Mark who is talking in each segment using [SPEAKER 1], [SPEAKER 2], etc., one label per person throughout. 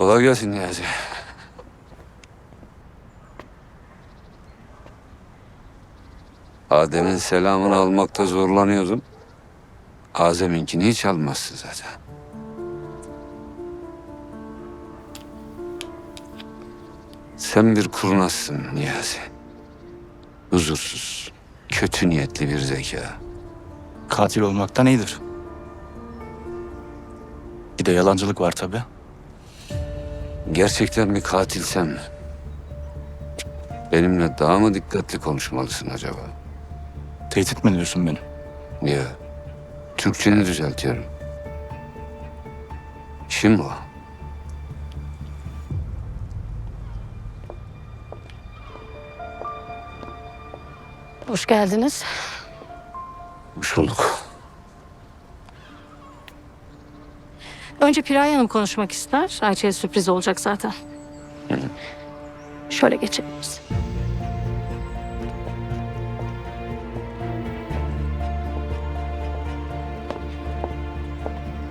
[SPEAKER 1] Kolay gelsin Niyazi. Adem'in selamını almakta zorlanıyordum. Azem'inkini hiç almazsın zaten. Sen bir kurnazsın Niyazi. Huzursuz, kötü niyetli bir zeka.
[SPEAKER 2] Katil olmaktan iyidir. Bir de yalancılık var tabii.
[SPEAKER 1] Gerçekten bir katilsem benimle daha mı dikkatli konuşmalısın acaba?
[SPEAKER 2] Tehdit mi ediyorsun beni?
[SPEAKER 1] Ya Türkçeni düzeltiyorum. İşim bu.
[SPEAKER 3] Hoş geldiniz.
[SPEAKER 1] Hoş bulduk.
[SPEAKER 3] Önce Piray Hanım konuşmak ister. Ayça'ya sürpriz olacak zaten. Şöyle geçelim biz.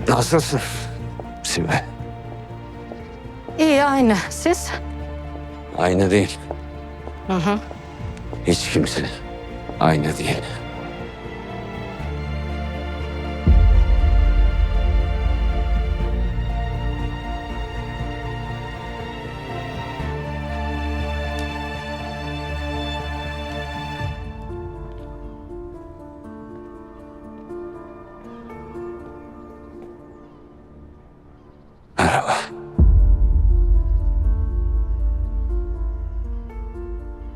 [SPEAKER 1] Nasılsın? Sibel.
[SPEAKER 3] İyi aynı. Siz?
[SPEAKER 1] Aynı değil.
[SPEAKER 3] Hı hı.
[SPEAKER 1] Hiç kimse aynı değil.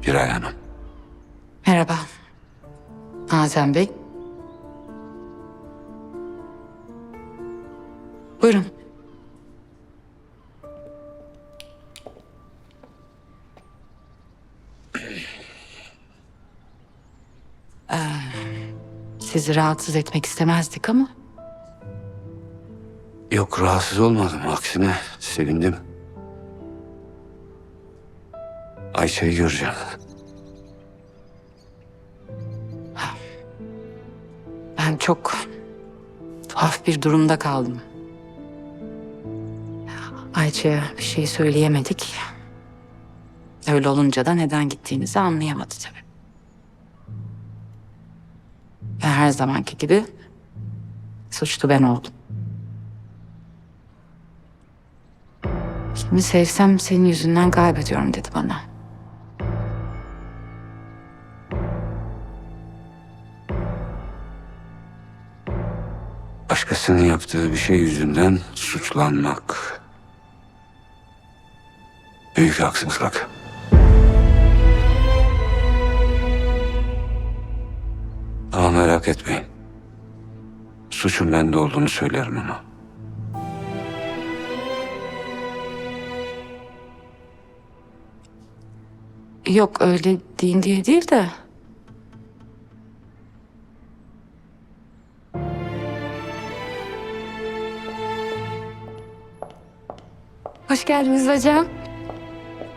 [SPEAKER 1] Giray Hanım.
[SPEAKER 4] Merhaba. Azem Bey. Buyurun. Ee, sizi rahatsız etmek istemezdik ama
[SPEAKER 1] Yok rahatsız olmadım. Aksine sevindim. Ayşe'yi göreceğim.
[SPEAKER 4] Ben çok tuhaf bir durumda kaldım. Ayça'ya bir şey söyleyemedik. Öyle olunca da neden gittiğinizi anlayamadı tabii. Ve her zamanki gibi suçlu ben oldum. Kimi sevsem senin yüzünden kaybediyorum dedi bana.
[SPEAKER 1] Başkasının yaptığı bir şey yüzünden suçlanmak. Büyük haksızlık. Ama merak etmeyin. Suçun bende olduğunu söylerim ama.
[SPEAKER 4] Yok öyle deyin diye değil de.
[SPEAKER 5] Hoş geldiniz hocam.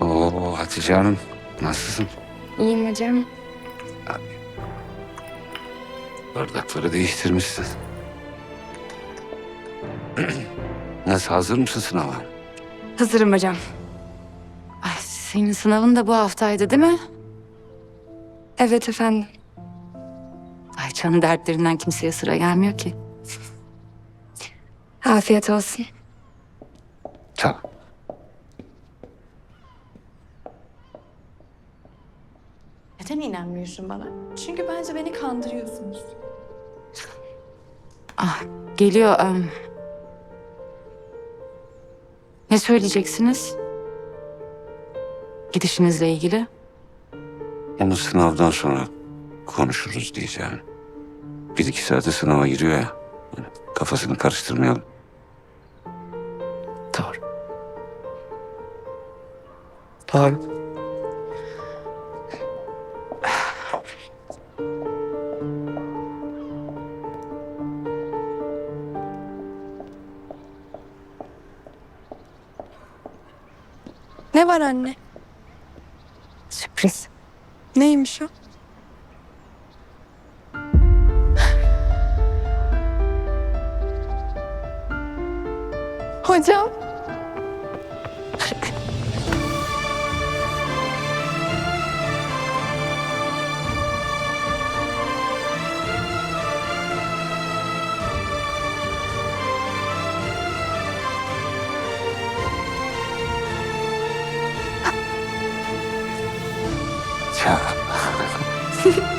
[SPEAKER 1] Oo Hatice Hanım nasılsın?
[SPEAKER 5] İyiyim hocam.
[SPEAKER 1] Bardakları değiştirmişsin. Nasıl hazır mısın sınava?
[SPEAKER 5] Hazırım hocam.
[SPEAKER 4] Ay senin sınavın da bu haftaydı değil mi?
[SPEAKER 5] Evet efendim.
[SPEAKER 4] Ayça'nın dertlerinden kimseye sıra gelmiyor ki.
[SPEAKER 5] Afiyet olsun.
[SPEAKER 1] Tamam.
[SPEAKER 6] Neden inanmıyorsun bana? Çünkü bence beni kandırıyorsunuz.
[SPEAKER 4] Ah geliyor. em. Ne söyleyeceksiniz? Gidişinizle ilgili.
[SPEAKER 1] Onu sınavdan sonra konuşuruz diyeceğim. Bir iki saate sınava giriyor ya. Kafasını karıştırmayalım.
[SPEAKER 4] Doğru. Doğru.
[SPEAKER 5] Ne var anne?
[SPEAKER 4] Sürpriz.
[SPEAKER 5] Neymiş o? Hocam.
[SPEAKER 1] ゃん。